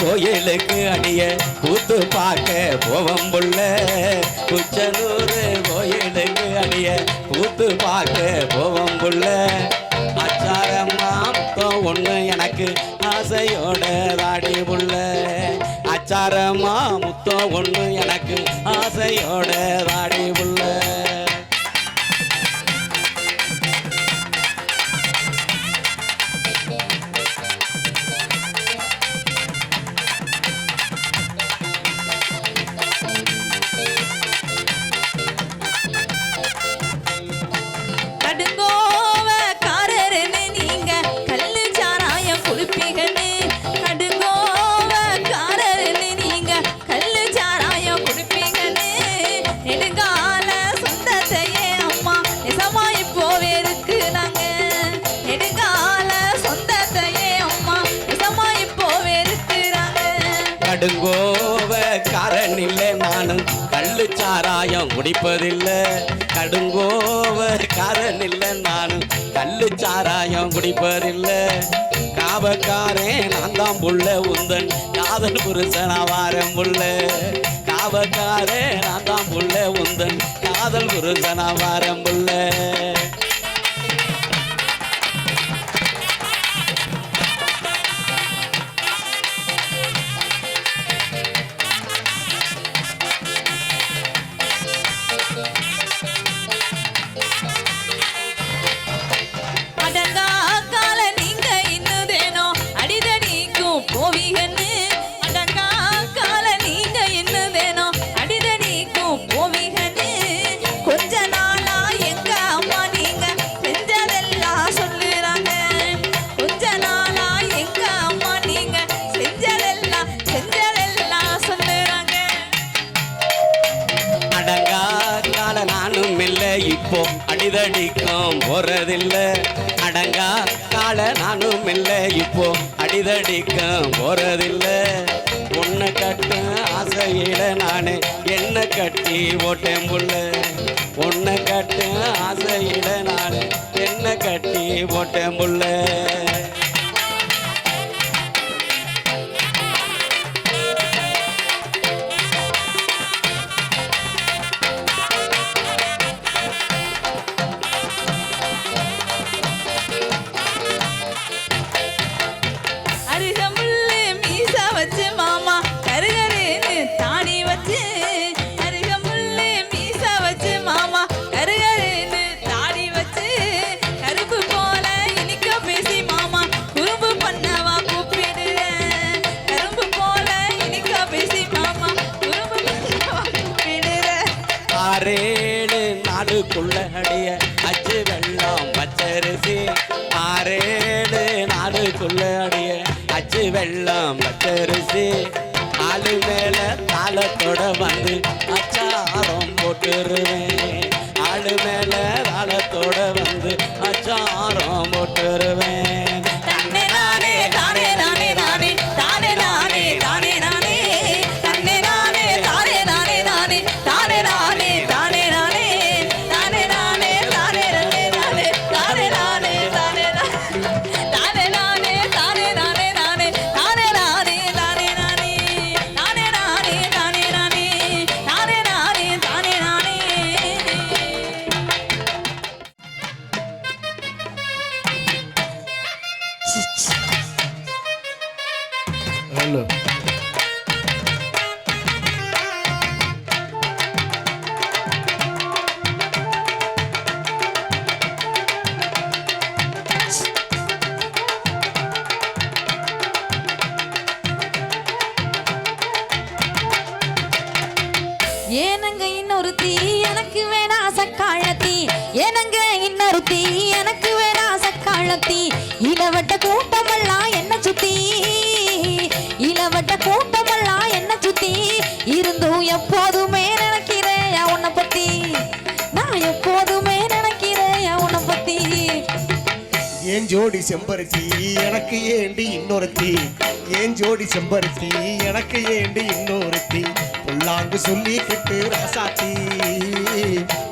கோயிலுக்கு அடிய கூத்து பார்க்க போவம் புள்ள குச்சலூர் கோயிலுக்கு அடிய கூத்து பார்க்க போவம் புள்ள அச்சாரம் அச்சாரம்மாம் ஒன்று எனக்கு ஆசையோட ராடி புள்ள. அச்சாரம்மா முத்தம் ஒன்று எனக்கு ஆசையோட ராடி குடிப்பதில்லை. கடுங்கோவர் காரன் இல்லை நானும் கல்லு சாராயம் குடிப்பதில்லை. காவக்காரன் நான் தான் புள்ள உந்தன். காதல் புருஷன் அவாரம் புள்ள. காவக்காரன் நான் தான் புள்ள உந்தன். காதல் புருஷனா வாரம் புள்ள. அடிதடிக்கும் போறதில்லை. அடங்கா கால நானும் இல்லை இப்போ அடிதடிக்கும் போறதில்லை. உன்னை கட்ட ஆசையில நானு என்ன கட்டி ஓட்டேன் புள்ள? உன்னை கட்ட ஆசையில நானு என்ன கட்டி ஓட்டேன் புள்ள? ஆறேழு நாடுக்குள்ள அடிய அச்சு வெள்ளம் பச்சரிசி. ஆறேழு நாடுக்குள்ள அடிய அச்சு வெள்ளம் பச்சரிசி. ஆளு மேல தாளத்தோட வந்து அச்சாரம் போட்டுருவேன். ஆளு மேல தாளத்தோட வந்து அச்சாரம் போட்டுருவேன். இளவட்ட கூட்டமெல்லாம் என்ன சுத்தி? இளவட்ட கூட்டமெல்லாம் என்ன சுத்தி? இருந்தும் எப்போதுமே நினைக்கிறேன் உன்னை பத்தி. நான் எப்போதுமே நினைக்கிறேன் உன்னை பத்தி. ஏன் ஜோடி செம்பருத்தி எனக்கு ஏண்டி இன்னொருத்தி? ஏன் ஜோடி செம்பருத்தி எனக்கு ஏண்டி இன்னொருத்தி? புல்லாங்கு சொல்லிக்கிட்டு ராசாத்தி.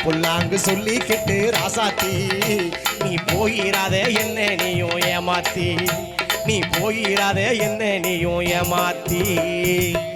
புல்லாங்கு சொல்லிக்கிட்டு ராசாத்தி. நீ போயிடாத என்ன நீயும் ஏமாத்தி. நீ போயிடாத என்ன நீயும் ஏமாத்தி.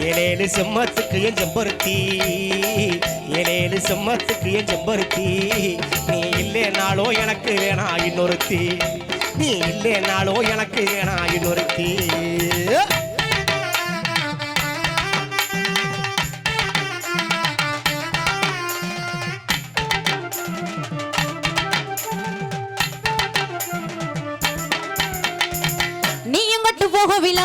ஏழேழு செம்மத்துக்கு என் செம்பருத்தி. ஏழேழு செம்மத்துக்கு என் செம்பருத்தி. நீ இல்லைனாலோ எனக்கு வேணா இன்னொருத்தி. நீ இல்லைனாலோ எனக்கு வேணா இன்னொருத்தி. நீயும் கட்டு போகவில்லை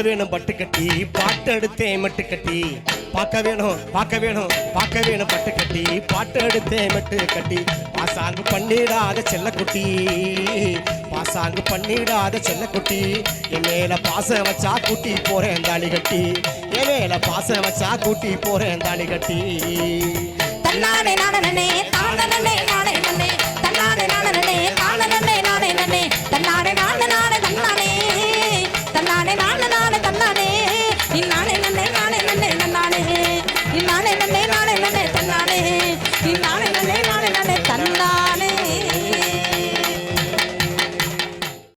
பார்க்க வேணும் பட்டு கட்டி பாட்டு எடுத்தே மட்டு கட்டி. பார்க்க வேணும் பார்க்க வேணும் பார்க்க வேணும் பட்டு கட்டி. பாட்டு எடுத்தே மட்டு கட்டி. பாசாங்கு பண்ணிடாத செல்லக்குட்டி. பாசாங்கு பண்ணிடாத செல்லக்குட்டி. என் மேல பாச வச்சா கூட்டி போறேன் தாலி கட்டி. என் மேல பாச வச்சா கூட்டி போறேன் தாலி கட்டி. தன்னானே